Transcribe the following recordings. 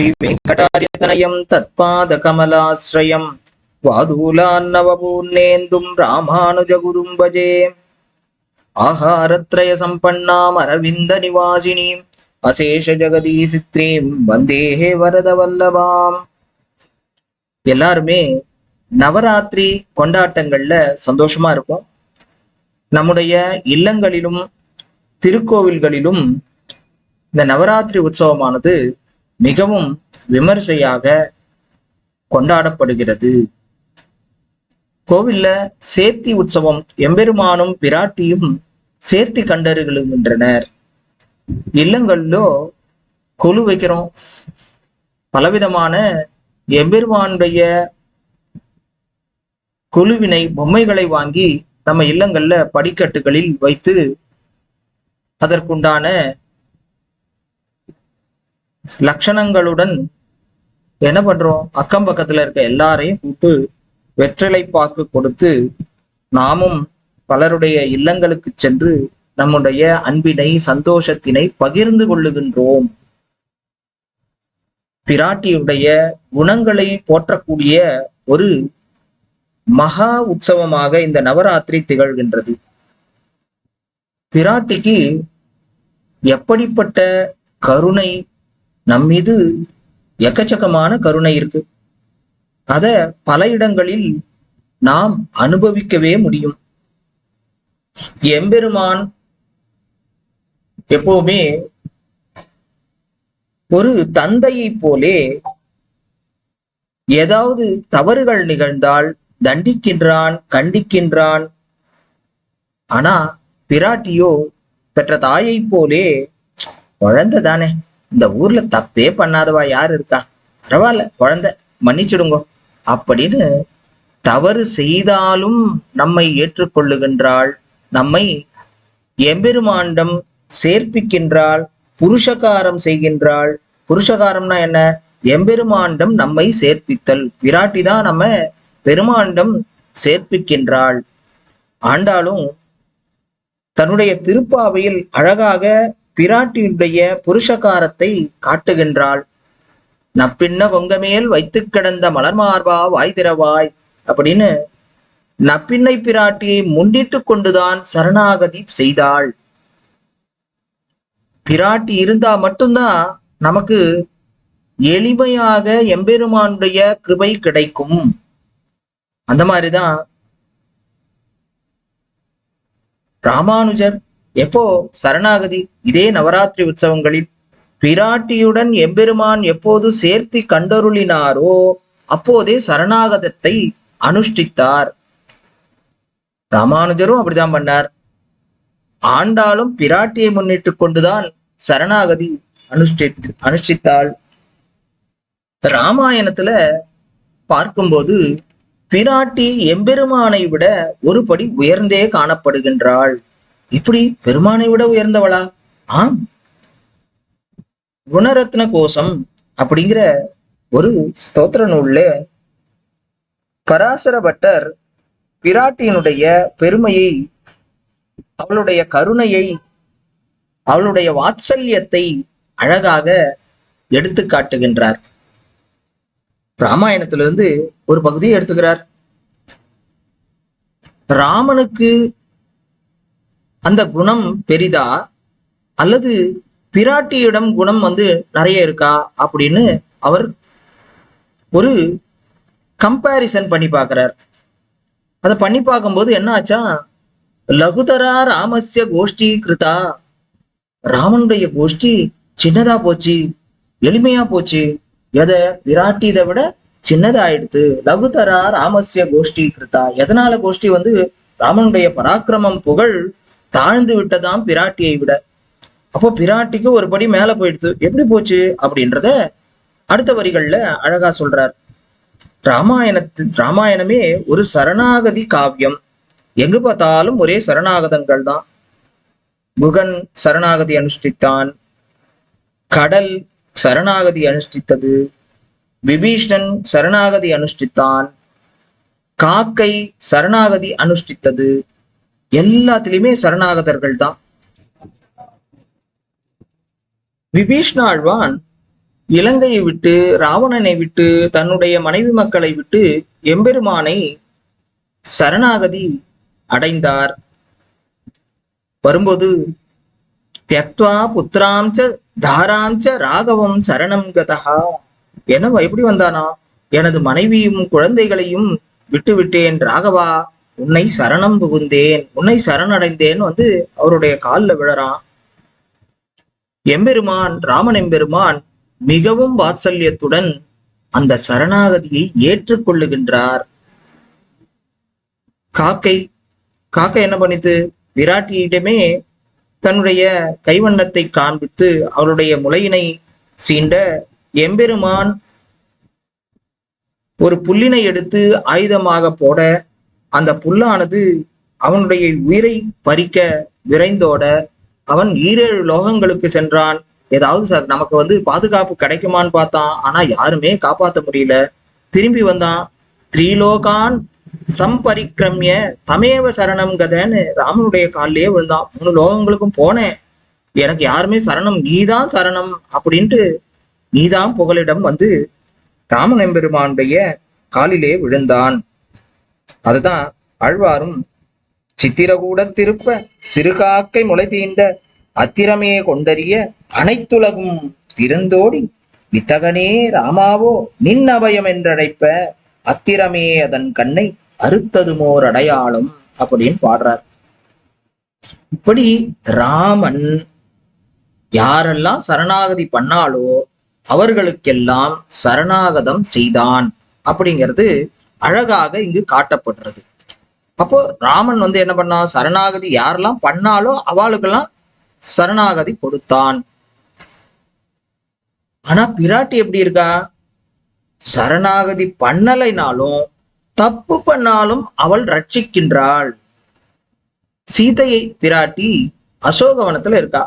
ஸ்ரீவேங்கடாரியதனயம் தத்பாத கமலாசிரயம் வாதூலான்னவபூர்ணேந்தும் ராமானுஜகுரும் பஜே ஆகாரத்ரய சம்பன்னாம் அரவிந்த நிவாசினீம் அசேஷ ஜெகதீசித்ரீம் வந்தேஹே வரத வல்லபாம் எல்லாருமே நவராத்திரி கொண்டாட்டங்கள்ல சந்தோஷமா இருக்கும் நம்முடைய இல்லங்களிலும் திருக்கோவில்களிலும் இந்த நவராத்திரி உற்சவமானது மிகவும் விமர்சையாக கொண்டாடப்படுகிறது. கோவில்ல சேர்த்தி உற்சவம் எம்பெருமானும் பிராட்டியும் சேர்த்தி கண்டறிகின்றனர். இல்லங்களிலோ கொலு வைக்கிறோம். பலவிதமான எம்பெருமானுடைய குழுவினை பொம்மைகளை வாங்கி நம்ம இல்லங்கள்ல படிக்கட்டுகளில் வைத்து அதற்குண்டான லட்சணங்களுடன் என்ன பண்றோம்? அக்கம் பக்கத்துல இருக்க எல்லாரையும் கூப்பிட்டு வெற்றிலை பாக்கு கொடுத்து நாமும் பலருடைய இல்லங்களுக்கு சென்று நம்முடைய அன்பினை சந்தோஷத்தினை பகிர்ந்து கொள்ளுகின்றோம். பிராட்டியுடைய குணங்களை போற்றக்கூடிய ஒரு மகா உற்சவமாக இந்த நவராத்திரி திகழ்கின்றது. பிராட்டிக்கு எப்படிப்பட்ட கருணை நம் மீது எக்கச்சக்கமான கருணை இருக்கு. அத பல இடங்களில் நாம் அனுபவிக்கவே முடியும். எம்பெருமான் எப்பவுமே ஒரு தந்தையை போலே ஏதாவது தவறுகள் நிகழ்ந்தால் தண்டிக்கின்றான் கண்டிக்கின்றான். ஆனா பிராட்டியோ பெற்ற தாயை போலே குழந்தை தானே இந்த ஊர்ல தப்பே பண்ணாதவா யாரு இருக்கா? பரவாயில்ல குழந்தை மன்னிச்சிடுங்கோ. அப்படின்னு தவறு செய்தாலும் நம்மை ஏற்றுக்கொள்ளுகின்றாள். நம்மை எம்பெருமாண்டம் சேர்ப்பிக்கின்றாள். புருஷகாரம் செய்கின்றாள். புருஷகாரம்னா என்ன? எம்பெருமாண்டம் நம்மை சேர்ப்பித்தல். பிராட்டி தான் நம்ம பெருமாண்டம் சேர்ப்பிக்கின்றாள். ஆண்டாலும் தன்னுடைய திருப்பாவையில் அழகாக பிராட்டியுடைய புருஷகாரத்தை காட்டுகின்றாள். நப்பின்ன கொங்கமேல் வைத்து கிடந்த மலர்மார்பா வாய் திறவாய் அப்படின்னு நப்பின்னை பிராட்டியை முன்னிட்டு கொண்டுதான் சரணாகதி செய்தாள். பிராட்டி இருந்தா மட்டும்தான் நமக்கு எளிமையாக எம்பெருமானுடைய கிருபை கிடைக்கும். அந்த மாதிரிதான் ராமானுஜர் எப்போ? சரணாகதி. இதே நவராத்திரி உற்சவங்களில் பிராட்டியுடன் எம்பெருமான் எப்போது சேர்த்தி கண்டருளினாரோ அப்போதே சரணாகதத்தை அனுஷ்டித்தார். ராமானுஜரும் அப்படிதான் பண்ணார். ஆண்டாலும் பிராட்டியை முன்னிட்டு கொண்டுதான் சரணாகதி அனுஷ்டித்து அனுஷ்டித்தாள். ராமாயணத்துல பார்க்கும்போது பிராட்டி எம்பெருமானை விட ஒரு படி உயர்ந்தே காணப்படுகின்றாள். இப்படி பெருமானை விட உயர்ந்தவளா? ஆம். குணரத்ன கோஷம் அப்படிங்கிற ஒரு ஸ்தோத்திர நூல்ல பராசர பட்டர் பிராட்டியினுடைய பெருமையை அவளுடைய கருணையை அவளுடைய வாத்சல்யத்தை அழகாக எடுத்து காட்டுகின்றார். ராமாயணத்திலிருந்து ஒரு பகுதியை எடுத்துக்கிறார். ராமனுக்கு அந்த குணம் பெரிதா? அல்லது பிராட்டியிடம் குணம் வந்து நிறைய இருக்கா? அப்படின்னு அவர் ஒரு கம்பேரிசன் பண்ணி பார்க்கிறார். அதை பண்ணி பார்க்கும்போது என்ன ஆச்சா? லகுதரா ராமஸ்ய கோஷ்டி கிருதா. ராமனுடைய கோஷ்டி சின்னதா போச்சு எளிமையா போச்சு. எதை? விராட்டி இதை விட சின்னதாயிடுத்து. லகுதரா ராமஸ்ய கோஷ்டி கிருதா. எதனால கோஷ்டி வந்து ராமனுடைய பராக்கிரமம் புகழ் தாழ்ந்து விட்டதாம் பிராட்டியை விட. அப்போ பிராட்டிக்கு ஒரு படி மேல போயிடுது எப்படி போச்சு? அப்படின்றத அடுத்த வரிகள்ல அழகா சொல்றார். ராமாயணத்து ராமாயணமே ஒரு சரணாகதி காவியம். எங்கு பார்த்தாலும் ஒரே சரணாகதங்கள் தான். குகன் சரணாகதி அனுஷ்டித்தான். கடல் சரணாகதி அனுஷ்டித்தது. விபீஷ்ணன் சரணாகதி அனுஷ்டித்தான். காக்கை சரணாகதி அனுஷ்டித்தது. எல்லாத்துலயுமே சரணாகதர்கள் தான். விபீஷ்ணாழ்வான் இலங்கையை விட்டு ராவணனை விட்டு தன்னுடைய மனைவி மக்களை விட்டு எம்பெருமானை சரணாகதி அடைந்தார். வரும்போது தியக்துவா புத்திராம்ச தாராம்ச ராகவம் சரணம் கதா என எப்படி வந்தானா? எனது மனைவியும் குழந்தைகளையும் விட்டு விட்டேன் ராகவா உன்னை சரணம் புகுந்தேன் உன்னை சரணடைந்தேன் வந்து அவருடைய காலில் விழறான். எம்பெருமான் ராமன் எம்பெருமான் மிகவும் வாத்சல்யத்துடன் அந்த சரணாகதியை ஏற்றுக்கொள்ளுகின்றார் காக்கை காக்கை என்ன பண்ணித்து? விராட்டியிடமே தன்னுடைய கைவண்ணத்தை காண்பித்து அவருடைய முளையினை சீண்ட எம்பெருமான் ஒரு புல்லினை எடுத்து ஆயுதமாக போட அந்த புல்லானது அவனுடைய உயிரை பறிக்க விரைந்தோட அவன் ஈரேழு லோகங்களுக்கு சென்றான். ஏதாவது சார் நமக்கு வந்து பாதுகாப்பு கிடைக்குமான்னு பார்த்தான். ஆனா யாருமே காப்பாத்த முடியல. திரும்பி வந்தான். த்ரீலோகான் சம்பரிக்கிரமிய தமேவ சரணம் கதன்னு ராமனுடைய காலிலேயே விழுந்தான். மூணு லோகங்களுக்கும் போனேன். எனக்கு யாருமே சரணம் நீதான் சரணம் அப்படின்ட்டு நீதான் புகலிடம் வந்து ராமன் எம்பெருமானுடைய காலிலே விழுந்தான். அதுதான் ஆழ்வாரும் சித்திரகூட திருப்ப சிறுகாக்கை முளை தீண்ட அத்திரமே கொண்டறிய அனைத்துலகும் திறந்தோடி வித்தகனே ராமாவோ நின் அபயம் என்றழைப்ப அத்திரமே அதன் கண்ணை அறுத்ததுமோர் அடையாளம் அப்படின்னு பாடுறார். இப்படி ராமன் யாரெல்லாம் சரணாகதி பண்ணாலோ அவர்களுக்கெல்லாம் சரணாகதம் செய்தான் அப்படிங்கிறது அழகாக இங்கு காட்டப்படுறது. அப்போ ராமன் வந்து என்ன பண்ணான் சரணாகதி யாரெல்லாம் பண்ணாலோ அவளுக்கெல்லாம் சரணாகதி கொடுத்தான். ஆனா பிராட்டி எப்படி இருக்கா? சரணாகதி பண்ணலைனாலும் தப்பு பண்ணாலும் அவள் ரட்சிக்கின்றாள். சீதையை பிராட்டி அசோகவனத்துல இருக்கா.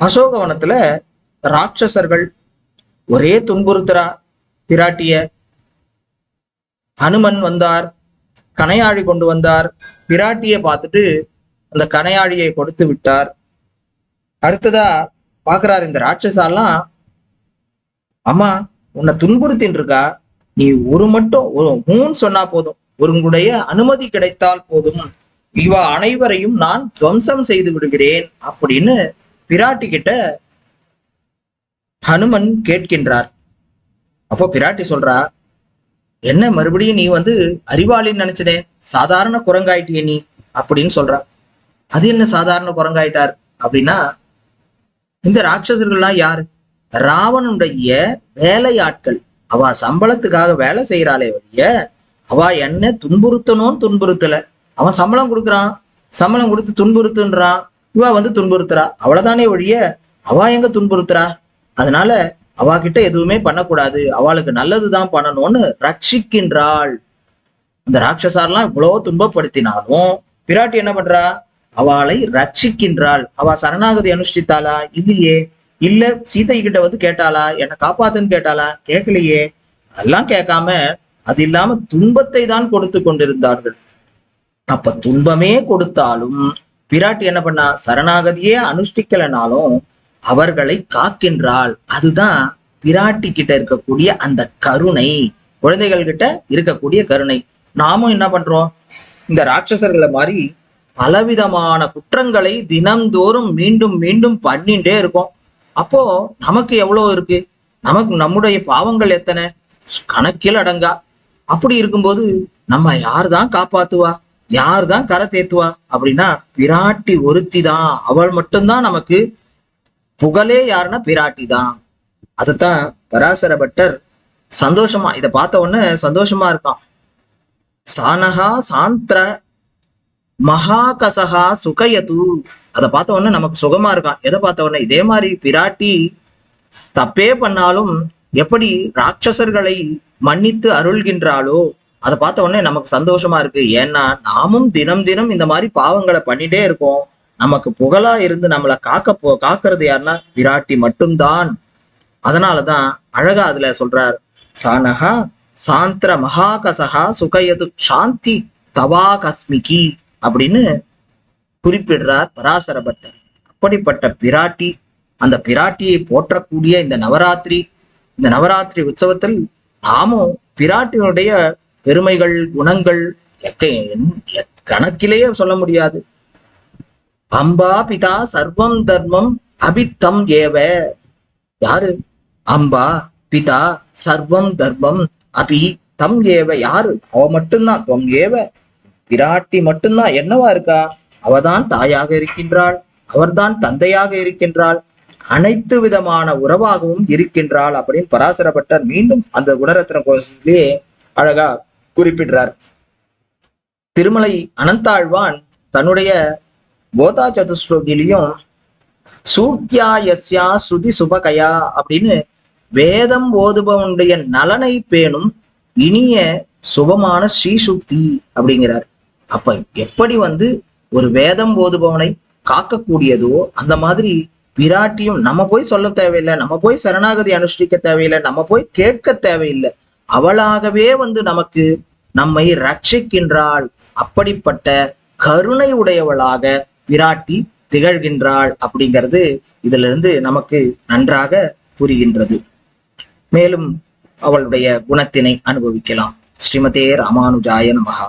அசோகவனத்துல ராட்சசர்கள் ஒரே துன்புறுத்துறா பிராட்டிய. ஹனுமன் வந்தார் கனையாழி கொண்டு வந்தார் பிராட்டிய பார்த்துட்டு அந்த கனையாழியை கொடுத்து விட்டார். அடுத்ததா பாக்குறாரு இந்த ராட்சசாலாம் அம்மா உன்னை துன்புறுத்தின்னு இருக்கா? நீ ஒரு மட்டும் ஒரு மூன் சொன்னா போதும். உங்களுடைய அனுமதி கிடைத்தால் போதும். இவ அனைவரையும் நான் துவம்சம் செய்து விடுகிறேன் அப்படின்னு பிராட்டி கிட்ட ஹனுமன் கேட்கின்றார். அப்போ பிராட்டி சொல்றா என்ன மறுபடியும் நீ வந்து அறிவாளின்னு நினைச்சனே சாதாரண குரங்காயிட்டிய நீ அப்படின்னு சொல்றா. அது என்ன சாதாரண குரங்காயிட்டார்? அப்படின்னா இந்த ராட்சசர்கள்லாம் யாரு? ராவனுடைய வேலையாட்கள். அவ சம்பளத்துக்காக வேலை செய்யறாளே வழிய அவ என்ன துன்புறுத்தணும்னு துன்புறுத்தல. அவன் சம்பளம் கொடுக்குறான். சம்பளம் கொடுத்து துன்புறுத்துன்றான். இவ வந்து துன்புறுத்துறா. அவ்வளவுதானே வழிய அவ எங்க துன்புறுத்துறா? அதனால அவ கிட்ட எதுவுமே பண்ணக்கூடாது. அவளுக்கு நல்லதுதான் பண்ணணும்னு ரட்சிக்கின்றாள். அந்த ராட்சசாரெல்லாம் இவ்வளவு துன்பப்படுத்தினாலும் பிராட்டி என்ன பண்றா? அவளை ரட்சிக்கின்றாள். அவ சரணாகதி அனுஷ்டித்தாளா? இல்லையே. இல்ல சீதை கிட்ட வந்து கேட்டாளா? என்னை காப்பாத்துன்னு கேட்டாளா? கேட்கலையே. அதெல்லாம் கேட்காம அது இல்லாம துன்பத்தை தான் கொடுத்து கொண்டிருந்தார்கள். அப்ப துன்பமே கொடுத்தாலும் பிராட்டி என்ன பண்ணா? சரணாகதியே அனுஷ்டிக்கலைனாலும் அவர்களை காக்கின்றாள். அதுதான் பிராட்டி கிட்ட இருக்கக்கூடிய அந்த கருணை குழந்தைகள் கிட்ட இருக்கக்கூடிய கருணை. நாமும் என்ன பண்றோம்? இந்த ராட்சசர்களை மாதிரி பலவிதமான குற்றங்களை தினம்தோறும் மீண்டும் மீண்டும் பண்ணிட்டே இருக்கோம். அப்போ நமக்கு எவ்வளவு இருக்கு? நமக்கு நம்முடைய பாவங்கள் எத்தனை? கணக்கில் அடங்கா. அப்படி இருக்கும்போது நம்ம யார் தான் காப்பாத்துவா? யார் தான் கரை தேத்துவா? அப்படின்னா பிராட்டி ஒருத்தி தான். அவள் மட்டும்தான் நமக்கு புகழே யாருன்னா பிராட்டி தான். அதுதான் பராசர பட்டர். சந்தோஷமா இதை பார்த்த உடனே சந்தோஷமா இருக்கான். சானகா சாந்திர மகாகசகா சுகயது. அதை பார்த்த உடனே நமக்கு சுகமா இருக்கான். எதை பார்த்த உடனே? இதே மாதிரி பிராட்டி தப்பே பண்ணாலும் எப்படி ராட்சசர்களை மன்னித்து அருள்கின்றாளோ அதை பார்த்த உடனே நமக்கு சந்தோஷமா இருக்கு. ஏன்னா நாமும் தினம் தினம் இந்த மாதிரி பாவங்களை பண்ணிட்டே இருக்கோம். நமக்கு புகழா இருந்து நம்மளை காக்க போ காக்கிறது யாருன்னா விராட்டி மட்டும்தான். அதனாலதான் அழகா அதுல சொல்றார் சானகா சாந்திர மகாகசகா சுகயது சாந்தி தவா கஸ்மிகி அப்படின்னு குறிப்பிடுறார் பராசர பட்டர் அப்படிப்பட்ட பிராட்டி அந்த பிராட்டியை போற்றக்கூடிய இந்த நவராத்திரி இந்த நவராத்திரி உற்சவத்தில் நாமும் பிராட்டியினுடைய பெருமைகள் குணங்கள் எக்க கணக்கிலேயே சொல்ல முடியாது. அம்பா பிதா சர்வம் தர்மம் அபித்தம் ஏவ யாரு? அம்பா பிதா சர்வம் தர்மம் அபி தம் ஏவ யாரு? அவ மட்டும்தான் தொம் ஏவ. பிராட்டி மட்டும்தான் என்னவா இருக்கா? அவதான் தாயாக இருக்கின்றாள். அவர்தான் தந்தையாக இருக்கின்றாள். அனைத்து விதமான உறவாகவும் இருக்கின்றாள் அப்படின்னு பராசரப்பட்டர் மீண்டும் அந்த குணரத்ன கோஷத்திலேயே அழகா குறிப்பிடுறார். திருமலை அனந்தாழ்வான் தன்னுடைய போதா சதுஸ்லோகிலையும் சூக்யா யஸ்யா ஸ்ருதி சுபகயா அப்படின்னு வேதம் ஓதுபவனுடைய நலனை பேணும் இனிய சுபமான ஸ்ரீசுக்தி அப்படிங்கிறார். அப்ப எப்படி வந்து ஒரு வேதம் ஓதுபவனை காக்கக்கூடியதோ அந்த மாதிரி பிராட்டியும் நம்ம போய் சொல்ல தேவையில்லை நம்ம போய் சரணாகதி அனுஷ்டிக்க தேவையில்லை நம்ம போய் கேட்க தேவையில்லை. அவளாகவே வந்து நமக்கு நம்மை ரட்சிக்கின்றாள். அப்படிப்பட்ட கருணை உடையவளாக பிராட்டி திகழ்கின்றாள் அப்படிங்கிறது இதுல இருந்து நமக்கு நன்றாக புரிகின்றது. மேலும் அவளுடைய குணத்தினை அனுபவிக்கலாம். ஸ்ரீமதே ராமானுஜாய நமகா